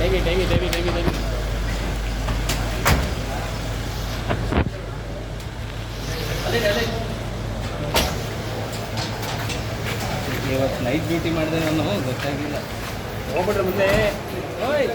David, ಟೈಮಿ David, David, David. ಇವತ್ತು night duty ಮಾಡಿದೆ ನಾನು ಗೊತ್ತಾಗಿಲ್ಲ. ಹೋಗ್ಬಿಟ್ರೆ ಮುಂದೆ. ಓಯ್.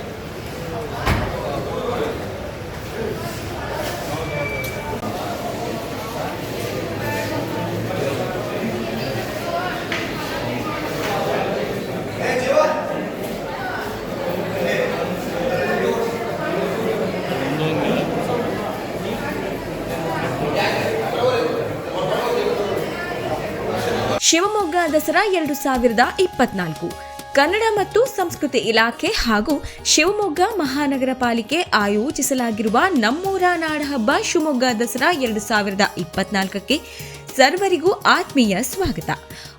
ಶಿವಮೊಗ್ಗ ದಸರಾ ಎರಡು ಸಾವಿರದ ಇಪ್ಪತ್ನಾಲ್ಕು. ಕನ್ನಡ ಮತ್ತು ಸಂಸ್ಕೃತಿ ಇಲಾಖೆ ಹಾಗೂ ಶಿವಮೊಗ್ಗ ಮಹಾನಗರ ಪಾಲಿಕೆ ಆಯೋಜಿಸಲಾಗಿರುವ ನಮ್ಮೂರ ನಾಡಹಬ್ಬ ಶಿವಮೊಗ್ಗ ದಸರಾ ಎರಡು ಸಾವಿರದ ಇಪ್ಪತ್ನಾಲ್ಕಕ್ಕೆ ಸರ್ವರಿಗೂ ಆತ್ಮೀಯ ಸ್ವಾಗತ.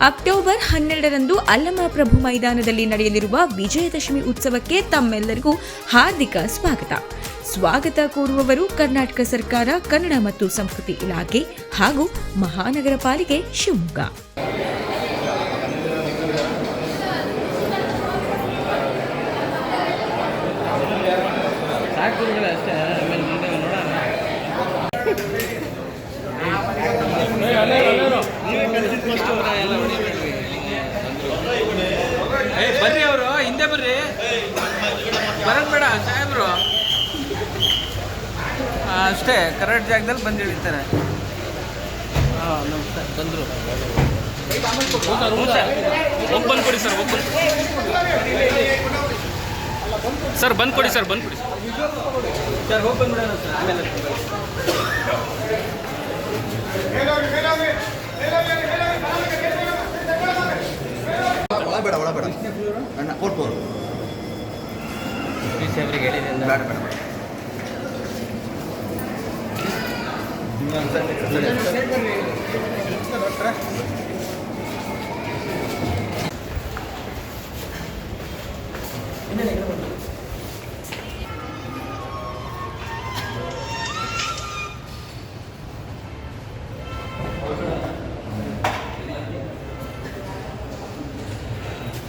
ಅಕ್ಟೋಬರ್ ಹನ್ನೆರಡರಂದು ಅಲ್ಲಮಪ್ರಭು ಮೈದಾನದಲ್ಲಿ ನಡೆಯಲಿರುವ ವಿಜಯದಶಮಿ ಉತ್ಸವಕ್ಕೆ ತಮ್ಮೆಲ್ಲರಿಗೂ ಹಾರ್ದಿಕ ಸ್ವಾಗತ. ಸ್ವಾಗತ ಕೋರುವವರು ಕರ್ನಾಟಕ ಸರ್ಕಾರ, ಕನ್ನಡ ಮತ್ತು ಸಂಸ್ಕೃತಿ ಇಲಾಖೆ ಹಾಗೂ ಮಹಾನಗರ ಪಾಲಿಕೆ ಶಿವಮೊಗ್ಗ. ಏ, ಬರ್ರಿ ಅವರು ಹಿಂದೆ ಬರ್ರಿ. ಬರಕ್ ಬೇಡ ಸಾಹೇಬ್ರು ಅಷ್ಟೇ ಕರೆಕ್ಟ್ ಜಾಗದಲ್ಲಿ ಬಂದು ಇಳಿತಾರೆ. ಹಾಂ ನಮಸ್ತೆ. ಬಂದರು. ಬಂದು ಕೊಡಿ ಸರ್ ಬಂದ್ ಸರ್ ಬಂದು ಕೊಡಿ ಸರ್ ಬಂದು ಕೊಡಿ ಸರ್. ಹೋಗಿ ಬಂದ್ಬಿಡೋಣ ಸರ್ ಆಮೇಲೆ ಅಣ್ಣ ಫೋರ್ ಫೋರ್ ಪಿ ಸಿ ಅವರಿಗೆ ಹೇಳಿದ್ದೀನಿ ಬೇಡ ಬೇಡ ಬೇಡ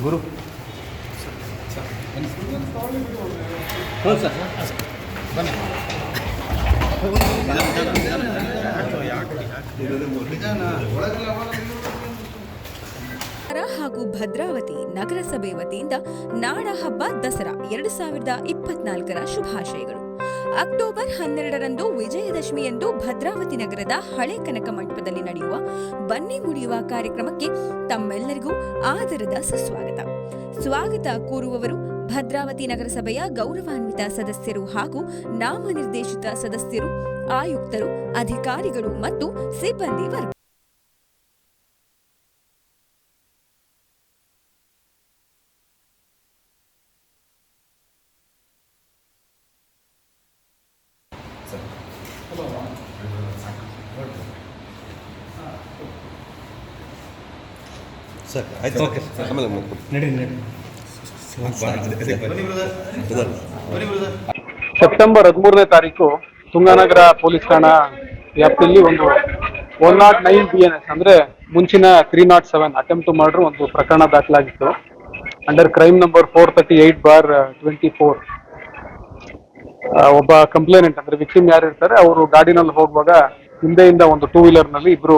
ಗುರು. ಹಾಗೂ ಭದ್ರಾವತಿ ನಗರಸಭೆ ವತಿಯಿಂದ ನಾಡ ಹಬ್ಬ ದಸರಾ ಎರಡು ಸಾವಿರದ ಇಪ್ಪತ್ನಾಲ್ಕರ ಶುಭಾಶಯಗಳು. ಅಕ್ಟೋಬರ್ ಹನ್ನೆರಡರಂದು ವಿಜಯದಶಮಿಯಂದು ಭದ್ರಾವತಿ ನಗರದ ಹಳೆ ಕನಕ ಮಂಟಪದಲ್ಲಿ ನಡೆಯುವ ಬನ್ನಿ ಮುಡಿಯುವ ಕಾರ್ಯಕ್ರಮಕ್ಕೆ ತಮ್ಮೆಲ್ಲರಿಗೂ ಆದರದ ಸುಸ್ವಾಗತ. ಸ್ವಾಗತ ಕೋರುವವರು ಭದ್ರಾವತಿ ನಗರಸಭೆಯ ಗೌರವಾನ್ವಿತ ಸದಸ್ಯರು ಹಾಗೂ ನಾಮನಿರ್ದೇಶಿತ ಸದಸ್ಯರು, ಆಯುಕ್ತರು, ಅಧಿಕಾರಿಗಳು ಮತ್ತು ಸಿಬ್ಬಂದಿ ವರ್ಗ. ಸರ್ ಆಯ್ತು ಓಕೆ. ಆಮೇಲೆ ನಡಿ ನಡಿ. ಸೆಪ್ಟೆಂಬರ್ ಹದಿಮೂರನೇ ತಾರೀಕು ತುಂಗಾನಗರ ಪೊಲೀಸ್ ಠಾಣಾ ವ್ಯಾಪ್ತಿಯಲ್ಲಿ ಒಂದು one naught nine B N S ಅಂದ್ರೆ ಮುಂಚಿನ three naught seven attempt to murder ಒಂದು ಪ್ರಕರಣ ದಾಖಲಾಗಿತ್ತು. Under crime number four thirty eight bar twenty four ಒಬ್ಬ ಕಂಪ್ಲೇನೆಂಟ್ ಅಂದ್ರೆ ವಿಕ್ಟಿಮ್ ಯಾರು ಇರ್ತಾರೆ ಅವರು ಗಾಡಿನಲ್ಲಿ ಹೋಗುವಾಗ ಹಿಂದೆಯಿಂದ ಒಂದು ಟೂ ವೀಲರ್ನಲ್ಲಿ ಇಬ್ರು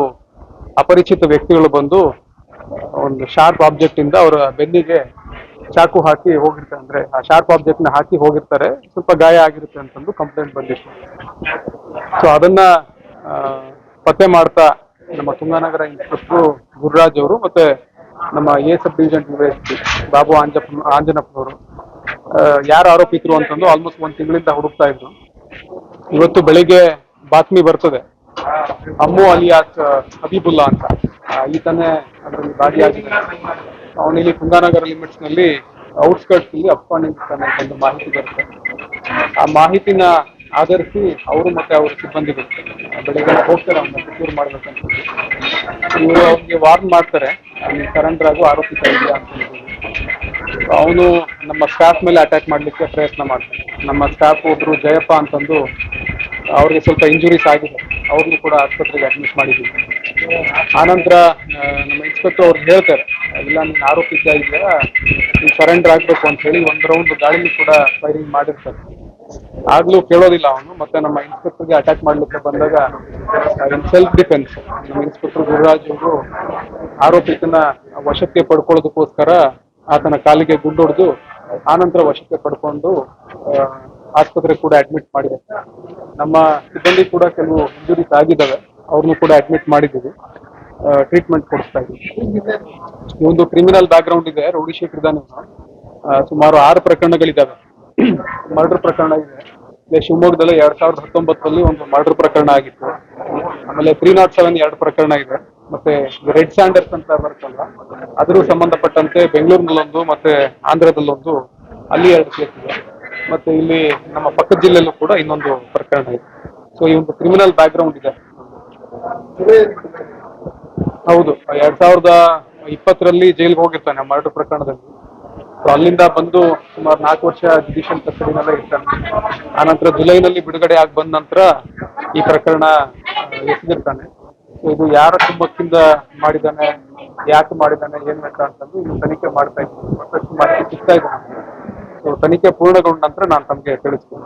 ಅಪರಿಚಿತ ವ್ಯಕ್ತಿಗಳು ಬಂದು ಒಂದು ಶಾರ್ಪ್ ಆಬ್ಜೆಕ್ಟ್ ಇಂದ ಅವರ ಬೆನ್ನಿಗೆ ಚಾಕು ಹಾಕಿ ಹೋಗಿರ್ತಾರೆ. ಅಂದ್ರೆ ಆ ಶಾರ್ಪ್ ಆಬ್ಜೆಕ್ಟ್ನ ಹಾಕಿ ಹೋಗಿರ್ತಾರೆ. ಸ್ವಲ್ಪ ಗಾಯ ಆಗಿರುತ್ತೆ ಅಂತಂದು ಕಂಪ್ಲೇಂಟ್ ಬಂದಿತ್ತು. ಸೊ ಅದನ್ನ ಪತ್ತೆ ಮಾಡ್ತಾ ನಮ್ಮ ತುಂಗಾನಗರ ಇನ್ಸ್ಪೆಕ್ಟರ್ ಗುರುರಾಜ್ ಅವರು ಮತ್ತೆ ನಮ್ಮ a sub division DYSP Babu Anjappa, ಆಂಜನಪ್ಪನವರು ಯಾರು ಆರೋಪಿತರು ಅಂತಂದು ಆಲ್ಮೋಸ್ಟ್ ಒಂದ್ ತಿಂಗಳಿಂದ ಹುಡುಕ್ತಾ ಇದ್ರು. ಇವತ್ತು ಬೆಳಿಗ್ಗೆ ಬಾತ್ಮಿ ಬರ್ತದೆ. ಅಮ್ಮು ಅಲಿಯಾಸ್ ಹಬೀಬುಲ್ಲಾ ಅಂತ. ಈತನೇ ಅದರಲ್ಲಿ ಭಾಗಿಯಾಗಿದ್ದಾನೆ. ಅವನಿಲ್ಲಿ ಕುಂದಾನಗರ ಲಿಮಿಟ್ಸ್ನಲ್ಲಿ ಔಟ್ಸ್ಕರ್ಟ್ಸ್ ಇಲ್ಲಿ ನಿಂತಾನೆ ಅಂತ ಒಂದು ಮಾಹಿತಿ ಬರುತ್ತೆ. ಆ ಮಾಹಿತಿನ ಆಧರಿಸಿ ಅವರು ಮತ್ತೆ ಅವರ ಸಿಬ್ಬಂದಿಗಳು ಬೆಳಿಗ್ಗೆ ಹೋಗ್ತಾರೆ ಅವನ್ನ ಸೆಕ್ಯೂರ್ ಮಾಡ್ಬೇಕಂತ ಇವರು ಅವ್ರಿಗೆ ವಾರ್ನ್ ಮಾಡ್ತಾರೆ ಸರೆಂಡರ್ ಆಗು ಆರೋಪಿತ ಇದೆಯಾ ಅಂತ ಅವನು ನಮ್ಮ ಸ್ಟಾಫ್ ಮೇಲೆ ಅಟ್ಯಾಕ್ ಮಾಡ್ಲಿಕ್ಕೆ ಪ್ರಯತ್ನ ಮಾಡ್ತಾನೆ. ನಮ್ಮ ಸ್ಟಾಫ್ ಒಬ್ರು ಜಯಪ್ಪ ಅಂತಂದು ಅವ್ರಿಗೆ ಸ್ವಲ್ಪ ಇಂಜುರೀಸ್ ಆಗಿದೆ. ಅವ್ರನ್ನೂ ಕೂಡ ಆಸ್ಪತ್ರೆಗೆ ಅಡ್ಮಿಟ್ ಮಾಡಿದ್ದೀವಿ ಆನಂತರ ನಮ್ಮ ಇನ್ಸ್ಪೆಕ್ಟರ್ ಅವ್ರು ಹೇಳ್ತಾರೆ, ಇಲ್ಲ, ನೀನು ಆರೋಪಿತ ನೀನು ಸರೆಂಡರ್ ಆಗಬೇಕು ಅಂತ ಹೇಳಿ ಒಂದು ರೌಂಡ್ ಗಾಳಿಲಿ ಕೂಡ ಫೈರಿಂಗ್ ಮಾಡಿರ್ತಾರೆ. ಆಗ್ಲೂ ಕೇಳೋದಿಲ್ಲ ಅವನು, ಮತ್ತೆ ನಮ್ಮ ಇನ್ಸ್ಪೆಕ್ಟರ್ಗೆ ಅಟ್ಯಾಕ್ ಮಾಡ್ಲಿಕ್ಕೆ ಬಂದಾಗ ಸೆಲ್ಫ್ ಡಿಫೆನ್ಸ್ ನಮ್ಮ ಇನ್ಸ್ಪೆಕ್ಟರ್ ಗುರುರಾಜ್ ಅವರು ಆರೋಪಿತನ ವಶಕ್ಕೆ ಪಡ್ಕೊಳ್ಳೋದಕ್ಕೋಸ್ಕರ ಆತನ ಕಾಲಿಗೆ ಗುಂಡೊಡೆದು ಆನಂತರ ವಶಕ್ಕೆ ಪಡ್ಕೊಂಡು ಆ, ಆಸ್ಪತ್ರೆಗೆ ಕೂಡ ಅಡ್ಮಿಟ್ ಮಾಡಿದೆ. ನಮ್ಮ ಸಿಬ್ಬಂದಿ ಕೂಡ ಕೆಲವು ಇಂಜುರೀಸ್ ಆಗಿದ್ದಾವೆ. ಅವ್ರನ್ನೂ ಕೂಡ ಅಡ್ಮಿಟ್ ಮಾಡಿದ್ದೀವಿ. ಟ್ರೀಟ್ಮೆಂಟ್ ಕೊಡಿಸ್ತಾ ಇದ್ದೀವಿ. ಒಂದು ಕ್ರಿಮಿನಲ್ ಬ್ಯಾಕ್ ಗ್ರೌಂಡ್ ಇದೆ ರೌಡಿ ಇದ್ದಾನೆ ಸುಮಾರು ಆರು ಪ್ರಕರಣಗಳಿದ್ದಾವೆ. ಮರ್ಡರ್ ಪ್ರಕರಣ ಇದೆ. ಶಿವಮೊಗ್ಗದಲ್ಲಿ ಎರಡ್ ಸಾವಿರದ ಹತ್ತೊಂಬತ್ತರಲ್ಲಿ ಒಂದು ಮರ್ಡರ್ ಪ್ರಕರಣ ಆಗಿತ್ತು. ಆಮೇಲೆ ತ್ರೀ ನಾಟ್ ಸೆವೆನ್ ಎರಡು ಪ್ರಕರಣ ಇದೆ. ಮತ್ತೆ ರೆಡ್ ಸ್ಯಾಂಡರ್ಸ್ ಅಂತ ಬರ್ತಲ್ಲ ಅದ್ರ ಸಂಬಂಧಪಟ್ಟಂತೆ ಬೆಂಗಳೂರಿನಲ್ಲೊಂದು ಮತ್ತೆ ಆಂಧ್ರದಲ್ಲೊಂದು ಅಲ್ಲಿ ಎರಡು ಕೇಸ್ ಇದೆ. ಮತ್ತೆ ಇಲ್ಲಿ ನಮ್ಮ ಪಕ್ಕದ ಜಿಲ್ಲೆಯಲ್ಲೂ ಕೂಡ ಇನ್ನೊಂದು ಪ್ರಕರಣ ಇದೆ. ಸೊ ಈ ಒಂದು ಕ್ರಿಮಿನಲ್ ಬ್ಯಾಕ್ ಗ್ರೌಂಡ್ ಇದೆ. ಹೌದು, ಎರಡ್ ಸಾವಿರದ ಇಪ್ಪತ್ತರಲ್ಲಿ ಜೈಲ್ಗೆ ಹೋಗಿರ್ತಾನೆ ಮರ್ಡರ್ ಪ್ರಕರಣದಲ್ಲಿ. ಸೊ ಅಲ್ಲಿಂದ ಬಂದು ಸುಮಾರು ನಾಲ್ಕು ವರ್ಷ ಜುಡಿಷಿಯಲ್ ಕಸ್ಟಡಿನಲ್ಲೇ ಇರ್ತಾನೆ. ಆನಂತರ ಜುಲೈನಲ್ಲಿ ಬಿಡುಗಡೆ ಆಗಿ ಬಂದ ನಂತರ ಈ ಪ್ರಕರಣ ಎಸೆದಿರ್ತಾನೆ. ಸೊ ಇದು ಯಾರ ಕುಟುಂಬಕ್ಕಿಂದ ಮಾಡಿದಾನೆ ಯಾಕೆ ಮಾಡಿದಾನೆ ಏನ್ ಬೇಕಾ ಅಂತಂದು ಇನ್ನು ತನಿಖೆ ಮಾಡ್ತಾ ಇದ್ದೀನಿ ಮಾಹಿತಿ ಸಿಗ್ತಾ ಇದ್ದಾನೆ ನಮ್ಗೆ. ಸೊ ತನಿಖೆ ಪೂರ್ಣಗೊಂಡ ನಂತರ ನಾನು ತಮಗೆ ತಿಳಿಸ್ತೀನಿ.